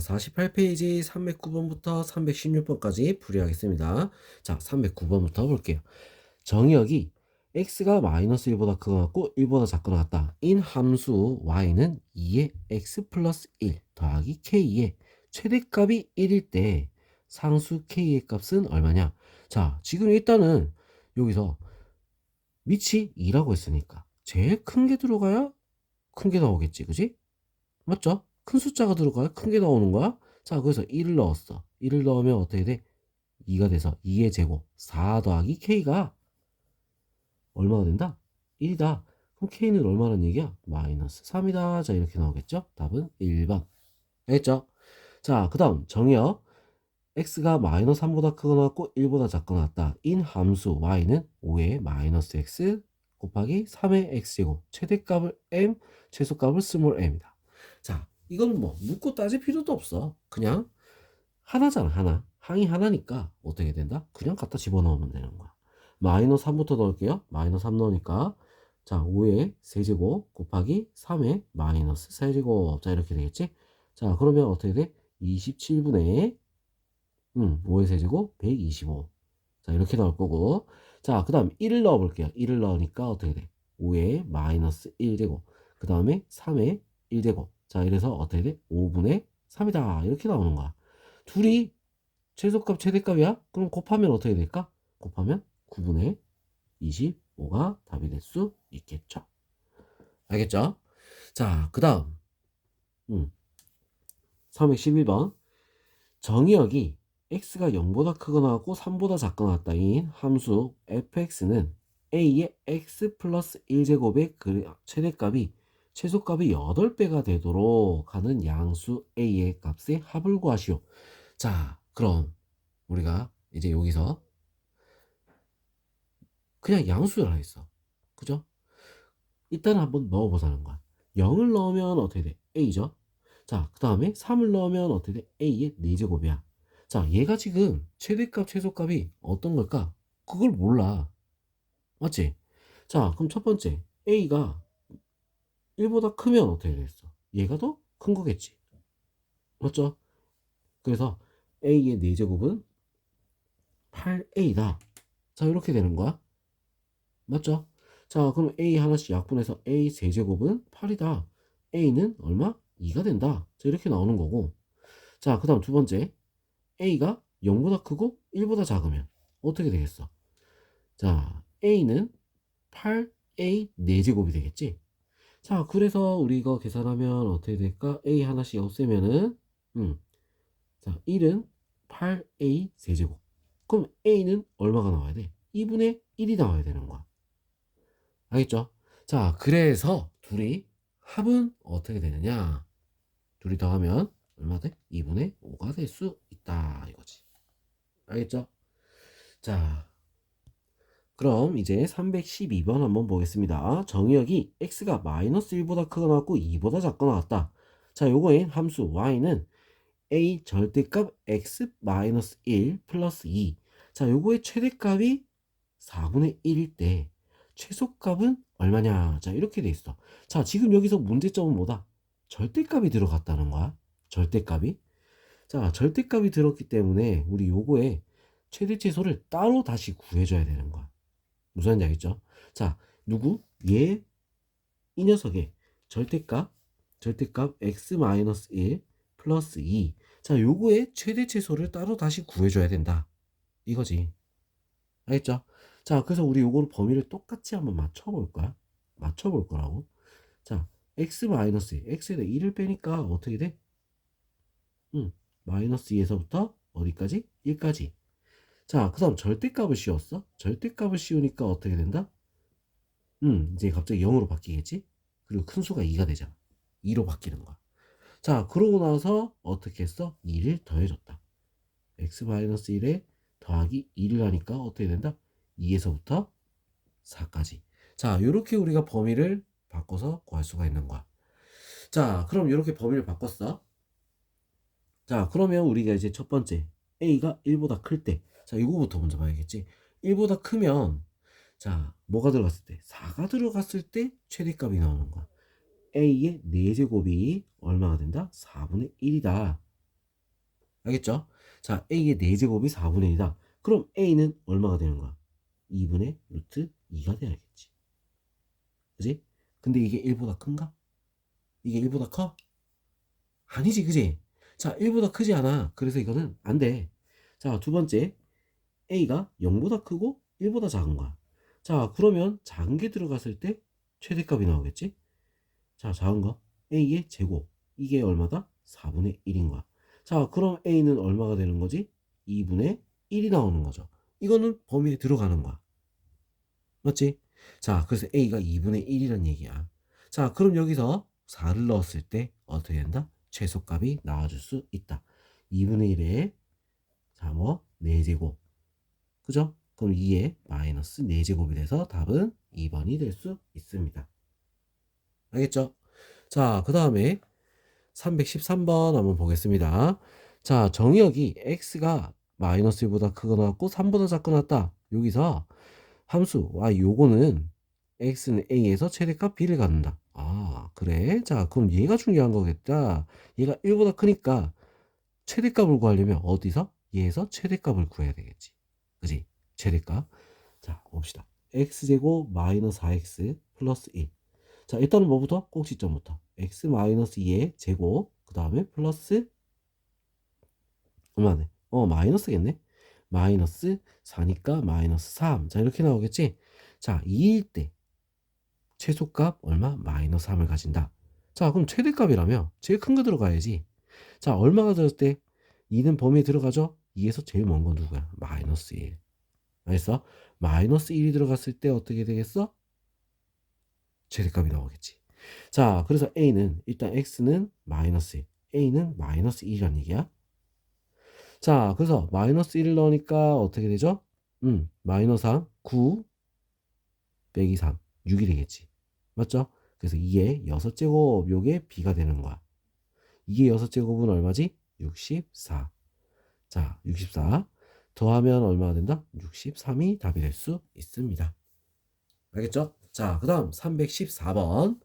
48페이지 309번부터 316번까지 풀이하겠습니다. 자, 309번부터 볼게요. 정의역이 x가 마이너스 1보다 크거나 같고 1보다 작거나 같다. 인 함수 y는 2의 x 플러스 1 더하기 k의 최대값이 1일 때 상수 k의 값은 얼마냐? 자, 지금 일단은 여기서 밑이 2라고 했으니까 제일 큰 게 들어가야 큰 게 나오겠지, 그지? 맞죠? 큰 숫자가 들어가야 큰게 나오는 거야. 자, 그래서 1을 넣었어. 1을 넣으면 어떻게 돼? 2가 돼서 2의 제곱 4 더하기 k가 얼마가 된다? 1이다. 그럼 k는 얼마란 얘기야? 마이너스 3이다. 자, 이렇게 나오겠죠? 답은 1번. 알겠죠? 자, 그 다음 정의역 x가 마이너스 3보다 크거나 같고 1보다 작거나 같다. 인 함수 y는 5의 마이너스 x 곱하기 3의 x제곱 최대값을 m 최소값을 스몰 m이다. 자, 이건 뭐 묻고 따질 필요도 없어. 그냥 하나잖아, 하나. 항이 하나니까 어떻게 된다? 그냥 갖다 집어넣으면 되는 거야. 마이너스 3부터 넣을게요. 마이너스 3 넣으니까 자, 5의 세제곱 곱하기 3의 마이너스 세제곱. 자, 이렇게 되겠지? 자, 그러면 어떻게 돼? 27분의 음, 5의 세제곱 125. 자, 이렇게 나올 거고. 자, 그 다음 1을 넣어 볼게요. 1을 넣으니까 어떻게 돼? 5의 마이너스 1제곱. 그 다음에 3의 1제곱. 자, 이래서 어떻게 돼? 5분의 3이다. 이렇게 나오는 거야. 둘이 최소값, 최대값이야? 그럼 곱하면 어떻게 될까? 곱하면 9분의 25가 답이 될 수 있겠죠. 알겠죠? 자, 그 다음. 음. 312번. 정의역이 x가 0보다 크거나 하고 3보다 작거나 같다인 함수 fx는 a의 x 플러스 1제곱의 그 최대값이 최소값이 8배가 되도록 하는 양수 a의 값의 합을 구하시오. 자, 그럼 우리가 이제 여기서 그냥 양수를 하겠어. 그죠? 일단 한번 넣어보자는 거야. 0을 넣으면 어떻게 돼? a죠? 자, 그 다음에 3을 넣으면 어떻게 돼? a의 4제곱이야. 자, 얘가 지금 최대값, 최소값이 어떤 걸까? 그걸 몰라. 맞지? 자, 그럼 첫 번째, a가 1보다 크면 어떻게 되겠어? 얘가 더 큰 거겠지. 맞죠? 그래서 a의 4제곱은 8a다. 자, 이렇게 되는 거야. 맞죠? 자, 그럼 a 하나씩 약분해서 a 세제곱은 8이다. a는 얼마? 2가 된다. 자, 이렇게 나오는 거고. 자, 그 다음 두 번째. a가 0보다 크고 1보다 작으면 어떻게 되겠어? 자, a는 8a 4제곱이 되겠지? 자, 그래서 우리 이거 계산하면 어떻게 될까? a 하나씩 없애면은 음. 자, 1은 8a 세제곱. 그럼 a는 얼마가 나와야 돼? 2분의 1이 나와야 되는 거야. 알겠죠? 자, 그래서 둘이 합은 어떻게 되느냐? 둘이 더하면 얼마 돼? 2분의 5가 될 수 있다 이거지. 알겠죠? 자, 그럼 이제 312번 한번 보겠습니다. 정의역이 x가 마이너스 1보다 크거나 같고 2보다 작거나 같다. 자, 요거인 함수 y는 a 절대값 x 마이너스 1 플러스 2. 자, 요거의 최대값이 4분의 1일 때 최소값은 얼마냐? 자, 이렇게 돼 있어. 자, 지금 여기서 문제점은 뭐다? 절대값이 들어갔다는 거야. 절대값이. 자, 절대값이 들었기 때문에 우리 요거에 최대 최소를 따로 다시 구해줘야 되는 거야. 무슨 말인지 알겠죠? 자, 누구? 얘, 이 녀석의 절대값, 절대값 x-1 플러스 2. 자, 요거의 최대 최소를 따로 다시 구해줘야 된다. 이거지. 알겠죠? 자, 그래서 우리 요거를 범위를 똑같이 한번 맞춰볼 거야. 맞춰볼 거라고. 자, x 마이너스 x에다 2를 빼니까 어떻게 돼? 음, 마이너스 2에서부터 어디까지? 1까지. 자, 그 다음 절대값을 씌웠어? 절대값을 씌우니까 어떻게 된다? 음, 이제 갑자기 0으로 바뀌겠지? 그리고 큰 수가 2가 되잖아. 2로 바뀌는 거야. 자, 그러고 나서 어떻게 했어? 2를 더해줬다. x-1에 더하기 2를 하니까 어떻게 된다? 2에서부터 4까지. 자, 이렇게 우리가 범위를 바꿔서 구할 수가 있는 거야. 자, 그럼 이렇게 범위를 바꿨어. 자, 그러면 우리가 이제 첫 번째 a가 1보다 클 때, 자, 이거부터 먼저 봐야겠지. 1보다 크면, 자, 뭐가 들어갔을 때? 4가 들어갔을 때 최대값이 나오는 거야. a의 4제곱이 얼마가 된다? 4분의 1이다. 알겠죠? 자, a의 4제곱이 4분의 1이다. 그럼 a는 얼마가 되는 거야? 2분의 루트 2가 돼야겠지. 그지? 근데 이게 1보다 큰가? 이게 1보다 커? 아니지, 그지? 자, 1보다 크지 않아. 그래서 이거는 안 돼. 자, 두 번째. A가 0보다 크고 1보다 작은 거야. 자, 그러면 작은 게 들어갔을 때 최대값이 나오겠지? 자, 작은 거. a의 제곱. 이게 얼마다? 4분의 1인 거야. 자, 그럼 a는 얼마가 되는 거지? 2분의 1이 나오는 거죠. 이거는 범위에 들어가는 거야. 맞지? 자, 그래서 a가 2분의 1이란 얘기야. 자, 그럼 여기서 4를 넣었을 때 어떻게 된다? 최소값이 나와줄 수 있다. 2분의 1에 자, 뭐 4제곱. 그죠? 그럼 2에 마이너스 4제곱이 돼서 답은 2번이 될 수 있습니다. 알겠죠? 자, 그 다음에 313번 한번 보겠습니다. 자, 정의역이 x가 마이너스 1보다 크거나 같고 3보다 작거나 같다. 여기서 함수 y 요거는 x는 a에서 최대값 b를 갖는다. 아, 그래? 자, 그럼 얘가 중요한 거겠다. 얘가 1보다 크니까 최대값을 구하려면 어디서? 얘에서 최대값을 구해야 되겠지. 그지? 최대값. 자, 봅시다. x제곱 마이너스 4x 플러스 1. 자, 일단은 뭐부터? 꼭지점부터. x 마이너스 2의 제곱. 그 다음에 플러스 얼마네? 어, 마이너스겠네. 마이너스 4니까 마이너스 3. 자, 이렇게 나오겠지? 자, 2일 때 최소값 얼마? 마이너스 3을 가진다. 자, 그럼 최대값이라며 제일 큰 거 들어가야지. 자, 얼마가 들었을 때 2는 범위에 들어가죠? 2에서 제일 먼 건 누구야? 마이너스 1. 알겠어? 마이너스 1이 들어갔을 때 어떻게 되겠어? 최대값이 나오겠지. 자, 그래서 a는 일단 x는 마이너스 1, a는 마이너스 1이란 얘기야. 자, 그래서 마이너스 1을 넣으니까 어떻게 되죠? 음, 마이너스 3, 9 빼기 3, 6이 되겠지. 맞죠? 그래서 2의 6제곱 요게 b가 되는 거야. 2의 6제곱은 얼마지? 64. 자, 64 더하면 얼마가 된다? 63이 답이 될 수 있습니다. 알겠죠? 자, 그 다음 314번.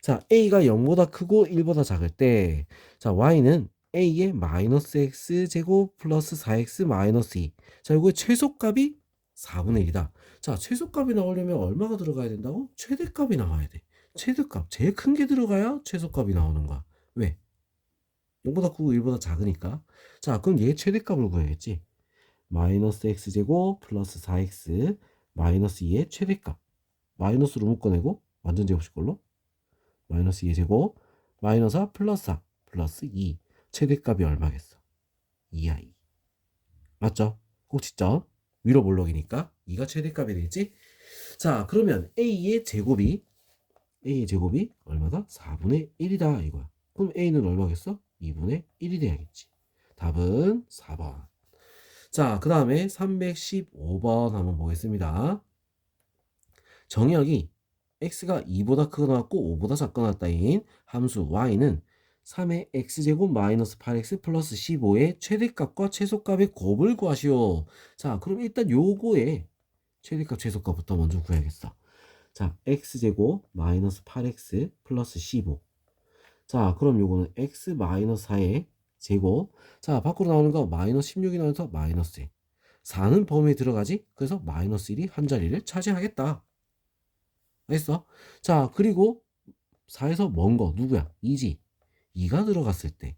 자, a가 0보다 크고 1보다 작을 때, 자, y는 a의 마이너스 x 제곱 플러스 4x 마이너스 2. 자, 이거의 최소값이 4분의 1이다. 자, 최소값이 나오려면 얼마가 들어가야 된다고? 최대값이 나와야 돼. 최대값. 제일 큰 게 들어가야 최소값이 나오는 거야. 왜? 0보다 크고 1보다 작으니까. 자, 그럼 얘 최대값을 구해야겠지. 마이너스 x제곱 플러스 4x 마이너스 2의 최대값. 마이너스로 묶어내고 완전 제곱식 걸로 마이너스 2의 제곱 마이너스 4 플러스 4 플러스 2 최대값이 얼마겠어? 2야 2 맞죠? 꼭지점 위로 볼록이니까 2가 최대값이 되겠지? 자 그러면 a의 제곱이 a의 제곱이 얼마다? 4분의 1이다 이거야 그럼 a는 얼마겠어? 2분의 1이 돼야겠지 답은 4번 자 그 다음에 315번 한번 보겠습니다 정의역이 x가 2보다 크거나 같고 5보다 작거나 같다인 함수 y는 3의 x제곱 마이너스 8x 플러스 15의 최대값과 최소값의 곱을 구하시오. 자, 그럼 일단 요거의 최대값, 최소값부터 먼저 구해야겠어. 자, x제곱 마이너스 8x 플러스 15. 자, 그럼 요거는 x 마이너스 4의 제곱. 자, 밖으로 나오는 거 마이너스 16이 나와서 마이너스 1. 4는 범위에 들어가지? 그래서 마이너스 1이 한 자리를 차지하겠다. 알겠어? 자, 그리고 4에서 먼 거 누구야? 2지. 2가 들어갔을 때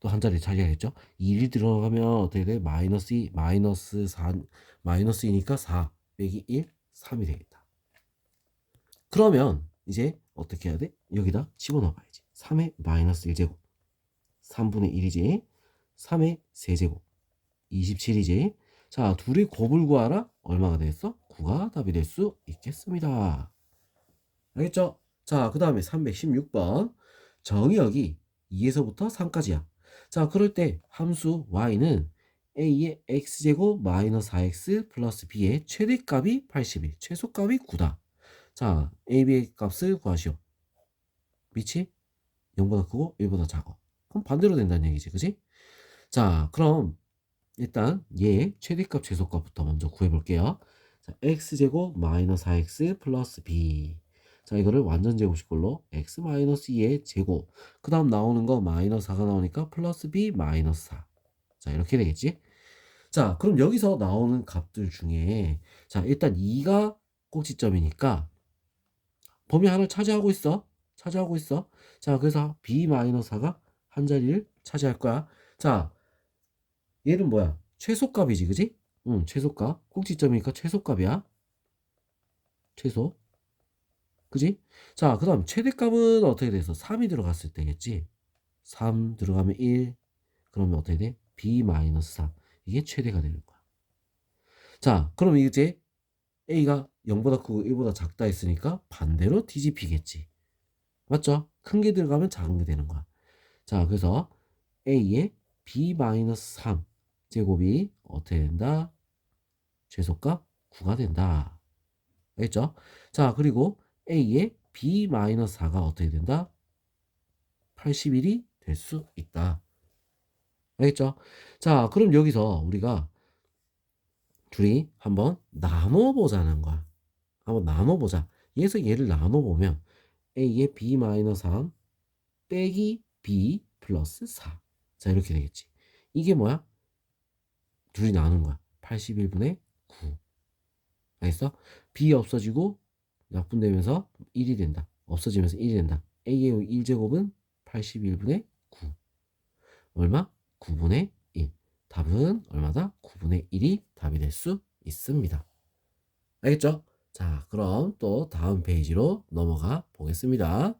또 한 자리 차지하겠죠? 1이 들어가면 어떻게 돼? 마이너스 2, 마이너스 4, 마이너스 2니까 4 빼기 1, 3이 되겠다. 그러면 이제 어떻게 해야 돼? 여기다 집어넣어 봐야지. 3의 마이너스 1제곱 3분의 1이지 3의 세제곱 27이지 자 둘이 곱을 구하라 얼마가 되겠어? 9가 답이 될 수 있겠습니다. 알겠죠? 자, 그 다음에 316번. 정의역이 2에서부터 3까지야. 자, 그럴 때 함수 y는 a의 x제곱 마이너스 4x 플러스 b의 최대값이 81, 최소값이 9다. 자, a, b의 값을 구하시오. 밑이 0보다 크고 1보다 작아. 그럼 반대로 된다는 얘기지, 그지? 자, 그럼 일단 얘 최대값, 최소값부터 먼저 구해볼게요. 자, x제곱 마이너스 4x 플러스 b. 자, 이거를 완전 제곱식 걸로 x 마이너스 2의 제곱. 그 다음 나오는 거 마이너스 4가 나오니까 플러스 b 마이너스 4. 자, 이렇게 되겠지? 자, 그럼 여기서 나오는 값들 중에 자, 일단 2가 꼭지점이니까 범위 하나를 차지하고 있어. 차지하고 있어. 자, 그래서 b 마이너스 4가 한 자리를 차지할 거야. 자, 얘는 뭐야? 최소값이지, 그지? 응, 최소값. 꼭지점이니까 최소값이야. 최소. 그지? 자, 그 다음 최대값은 어떻게 돼서 3이 들어갔을 때겠지? 3 들어가면 1. 그러면 어떻게 돼? b 마이너스 4. 이게 최대가 되는 거야. 자, 그럼 이제 a가 0보다 크고 1보다 작다 했으니까 반대로 뒤집히겠지. 맞죠? 큰 게 들어가면 작은 게 되는 거야. 자, 그래서 a의 b 마이너스 3 제곱이 어떻게 된다? 최소값 9가 된다. 알겠죠? 자, 그리고 a의 b 마이너스 4가 어떻게 된다? 81이 될 수 있다. 알겠죠? 자, 그럼 여기서 우리가 둘이 한번 나눠보자는 거야. 한번 나눠보자. 얘에서 얘를 나눠보면 a의 b 마이너스 3 빼기 b 플러스 4. 자, 이렇게 되겠지. 이게 뭐야? 둘이 나눈 거야. 81분의 9. 알겠어? b 없어지고 약분되면서 1이 된다. 없어지면서 1이 된다. a의 1제곱은 81분의 9. 얼마? 9분의 1. 답은 얼마다? 9분의 1이 답이 될 수 있습니다. 알겠죠? 자, 그럼 또 다음 페이지로 넘어가 보겠습니다.